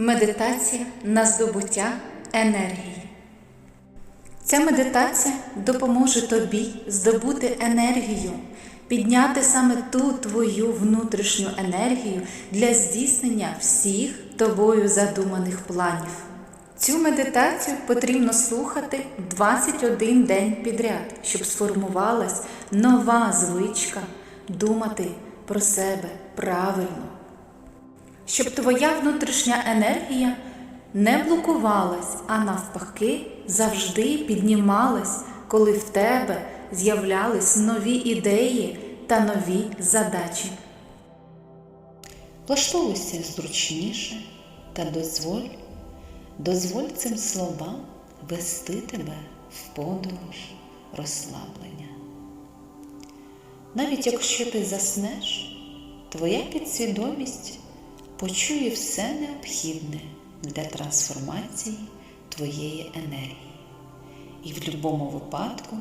Медитація на здобуття енергії. Ця медитація допоможе тобі здобути енергію, підняти саме ту твою внутрішню енергію для здійснення всіх тобою задуманих планів. Цю медитацію потрібно слухати 21 день підряд, щоб сформувалась нова звичка думати про себе правильно щоб твоя внутрішня енергія не блокувалась, а навпаки, завжди піднімалась, коли в тебе з'являлись нові ідеї та нові задачі. Влаштовуйся зручніше та дозволь, дозволь цим словам вести тебе в подорож розслаблення. Навіть якщо ти заснеш, твоя підсвідомість почує все необхідне для трансформації твоєї енергії. І в будь-якому випадку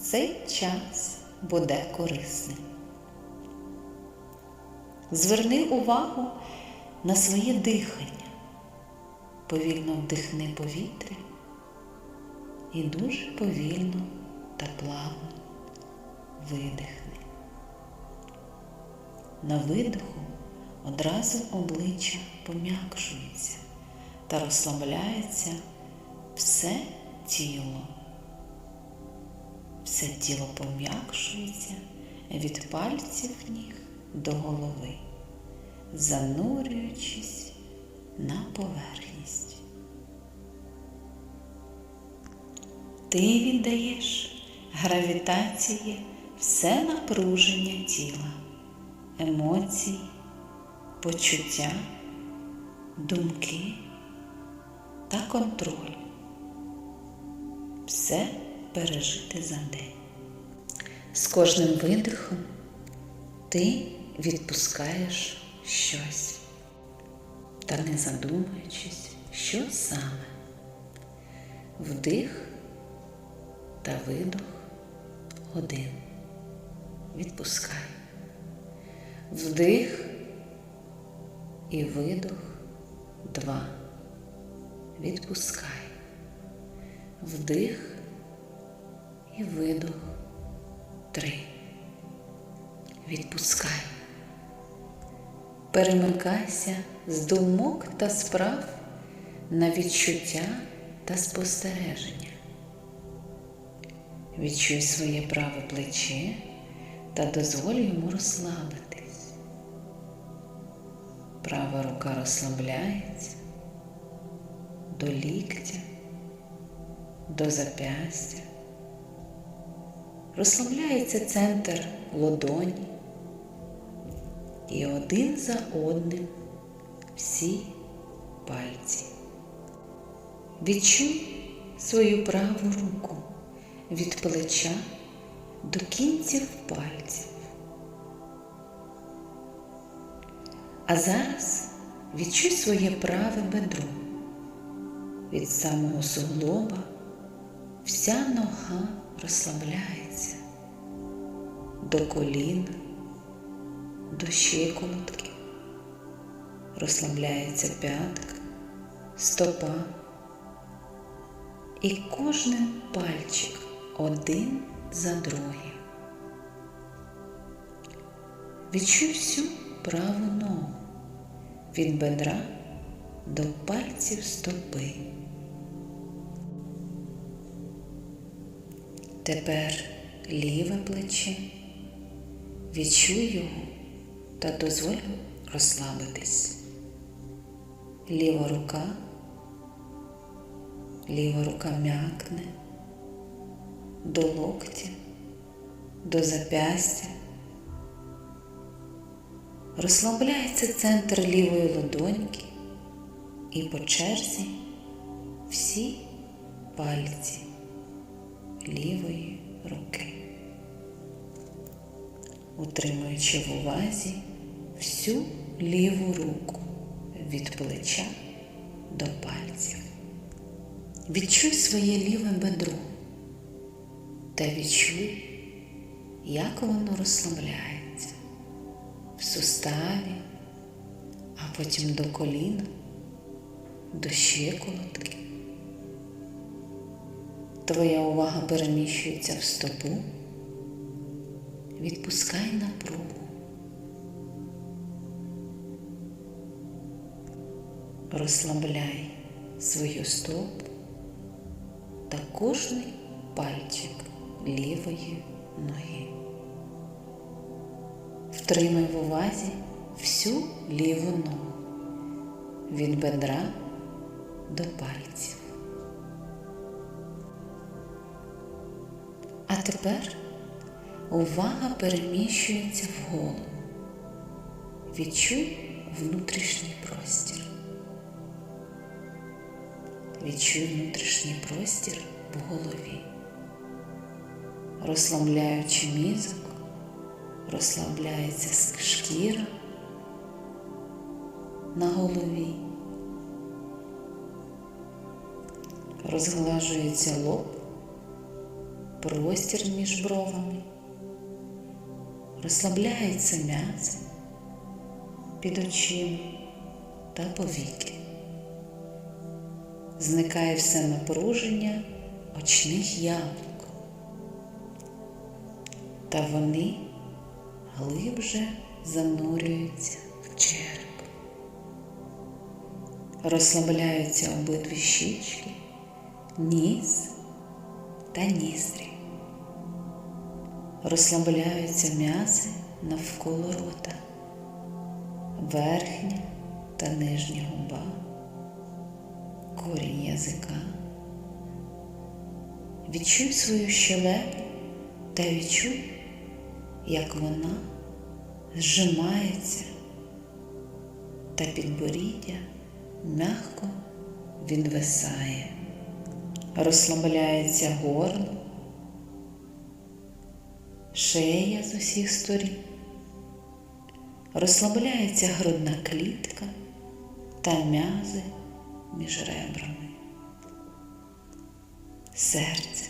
цей час буде корисним. Зверни увагу на своє дихання, повільно вдихни повітря і дуже повільно та плавно видихни. На видиху одразу обличчя пом'якшується та розслабляється все тіло. Все тіло пом'якшується від пальців ніг до голови, занурюючись на поверхність. Ти віддаєш гравітації все напруження тіла, емоції, почуття, думки та контроль. Все пережити за день. З кожним видихом ти відпускаєш щось та не задумуючись, що саме. Вдих та видох один. Відпускай. Вдих і видох два. Відпускай. Вдих і видох три. Відпускай. Перемикайся з думок та справ на відчуття та спостереження. Відчуй своє праве плече та дозволь йому розслабитись. Права рука розслабляється до ліктя, до запястя. Розслабляється центр лодоні і один за одним всі пальці. Відчуй свою праву руку від плеча до кінців пальців. А зараз відчуй своє праве бедро. Від самого суглоба вся нога розслабляється до колін, до щиколотки, розслабляється п'ятка, стопа і кожен пальчик один за другим. Відчуй всю праву ногу від бедра до пальців стопи. Тепер ліве плече, відчуй його та дозволь розслабитись. Ліва рука, ліва рука м'якне до локтя, до запястя. Розслабляється центр лівої ладоньки і по черзі всі пальці лівої руки, утримуючи в увазі всю ліву руку від плеча до пальців. Відчуй своє ліве бедро та відчуй, як воно розслабляється в суставі, а потім до коліна, до щиколотки. Твоя увага переміщується в стопу. Відпускай напругу. Розслабляй свою стопу та кожний пальчик лівої ноги. Втримай в увазі всю ліву ногу від бедра до пальців. А тепер увага переміщується в голову. Відчуй внутрішній простір. Відчуй внутрішній простір в голові, розслабляючи мізок, розслабляється шкіра на голові, розглажується лоб, простір між бровами, розслабляється м'ясо під очима та повіки. Зникає все напруження очних ямок, та вони глибше занурюються в череп. Розслабляються обидві щічки, ніс та ніздрі. Розслабляються м'язи навколо рота, верхня та нижня губа, корінь язика. Відчуй свою щелепу та відчуй, як вона зжимається та підборіддя м'яко відвисає, розслабляється горло, шея з усіх сторін, розслабляється грудна клітка та м'язи між ребрами. Серце.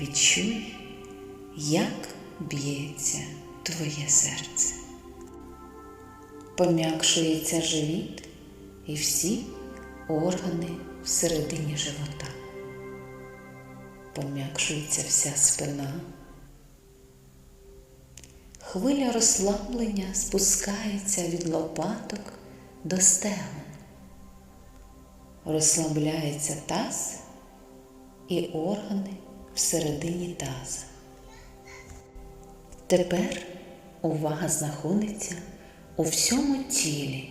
Відчуй, як б'ється твоє серце. Пом'якшується живіт і всі органи всередині живота. Пом'якшується вся спина. Хвиля розслаблення спускається від лопаток до стегон. Розслабляється таз і органи всередині таза. Тепер увага знаходиться у всьому тілі.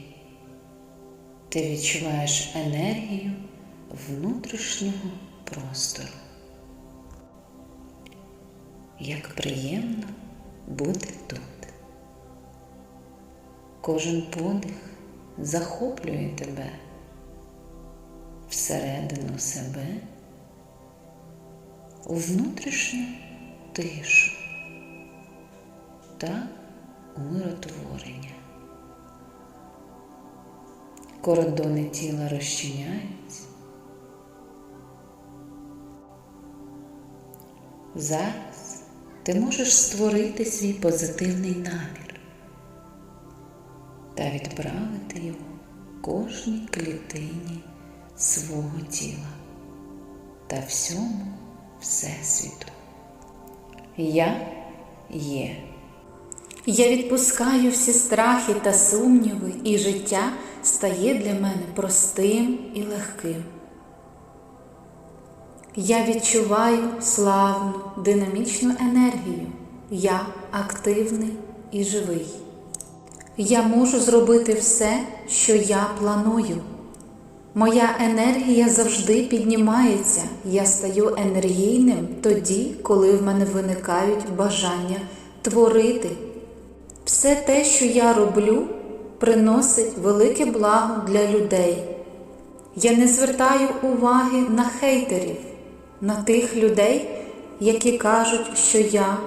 Ти відчуваєш енергію внутрішнього простору. Як приємно бути тут. Кожен подих захоплює тебе всередину себе у внутрішню тишу та умиротворення. Кордони тіла розчиняються. Зараз ти можеш створити свій позитивний намір та відправити його кожній клітині свого тіла та всьому Всесвіту. Я є. Я відпускаю всі страхи та сумніви, і життя стає для мене простим і легким. Я відчуваю славну, динамічну енергію. Я активний і живий. Я можу зробити все, що я планую. Моя енергія завжди піднімається. Я стаю енергійним тоді, коли в мене виникають бажання творити. Все те, що я роблю, приносить велике благо для людей. Я не звертаю уваги на хейтерів, на тих людей, які кажуть, що я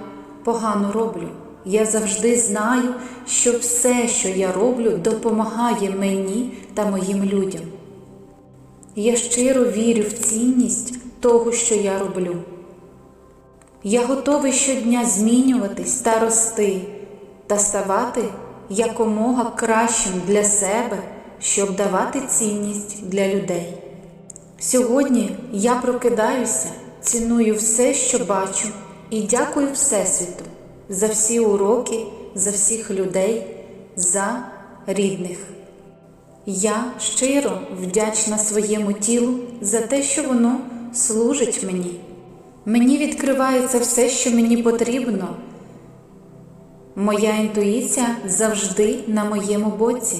погано роблю. Я завжди знаю, що все, що я роблю, допомагає мені та моїм людям. Я щиро вірю в цінність того, що я роблю. Я готовий щодня змінюватись та рости, та ставати якомога кращим для себе, щоб давати цінність для людей. Сьогодні я прокидаюся, ціную все, що бачу, і дякую Всесвіту за всі уроки, за всіх людей, за рідних. Я щиро вдячна своєму тілу за те, що воно служить мені. Мені відкривається все, що мені потрібно. Моя інтуїція завжди на моєму боці.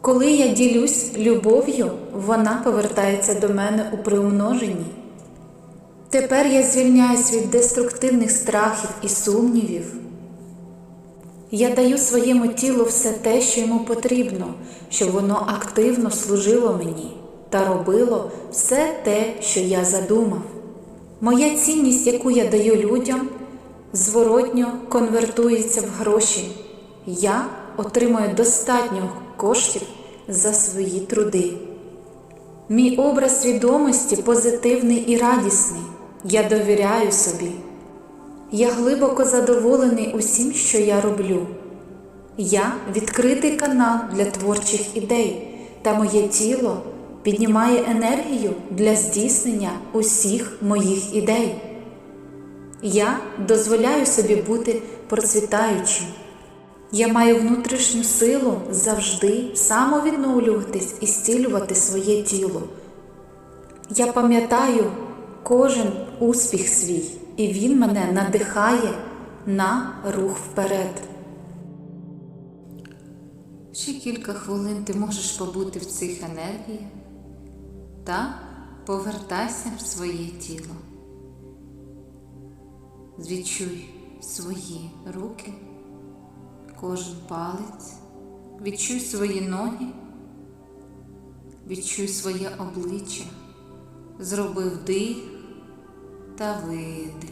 Коли я ділюсь любов'ю, вона повертається до мене у приумноженні. Тепер я звільняюсь від деструктивних страхів і сумнівів. Я даю своєму тілу все те, що йому потрібно, щоб воно активно служило мені та робило все те, що я задумав. Моя цінність, яку я даю людям, зворотньо конвертується в гроші. Я отримую достатньо коштів за свої труди. Мій образ свідомості позитивний і радісний. Я довіряю собі. Я глибоко задоволений усім, що я роблю. Я відкритий канал для творчих ідей, та моє тіло піднімає енергію для здійснення усіх моїх ідей. Я дозволяю собі бути процвітаючим. Я маю внутрішню силу завжди самовідновлюватись і зцілювати своє тіло. Я пам'ятаю кожен успіх свій, і він мене надихає на рух вперед. Ще кілька хвилин ти можеш побути в цих енергіях та повертайся в своє тіло. Відчуй свої руки, кожен палець, відчуй свої ноги, відчуй своє обличчя, зроби вдих та видих.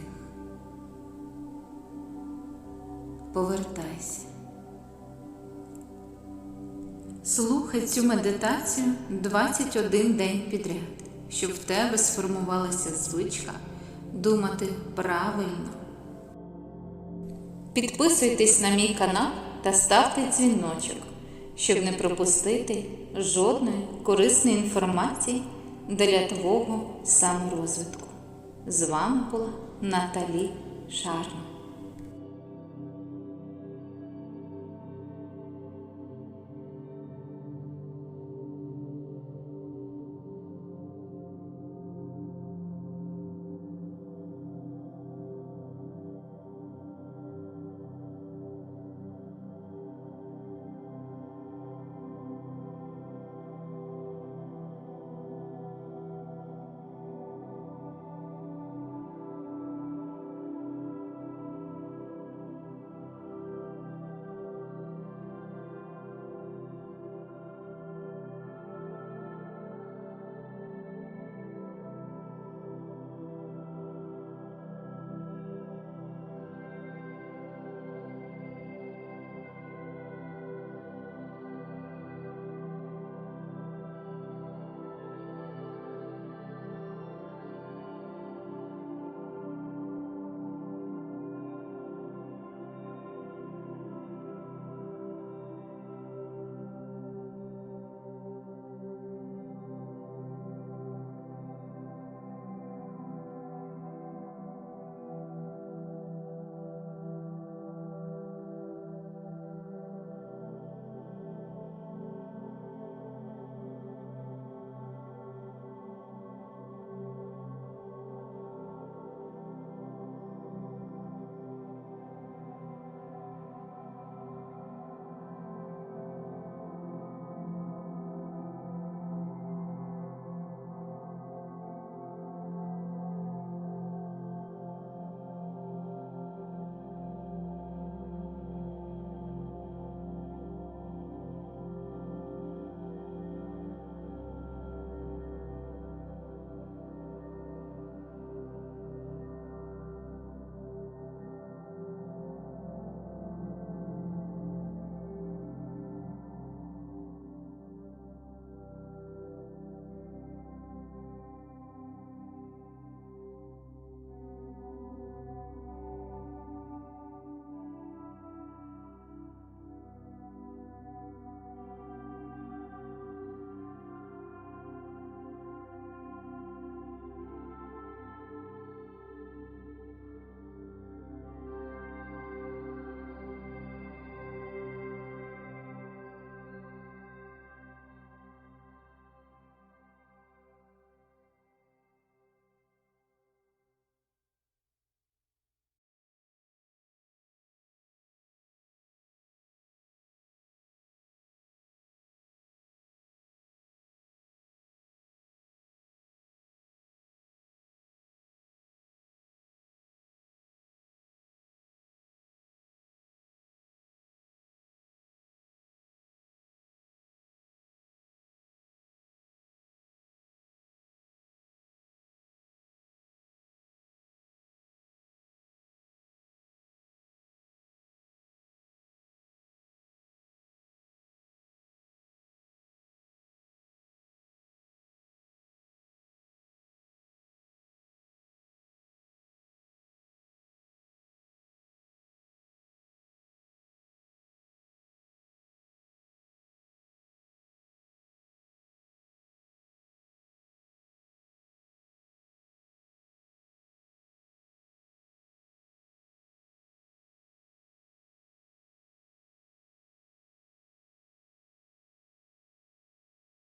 Повертайся. Слухай цю медитацію 21 день підряд, щоб в тебе сформувалася звичка думати правильно. Підписуйтесь на мій канал та ставте дзвіночок, щоб не пропустити жодної корисної інформації для твого саморозвитку. З вами була Наталі Шарма.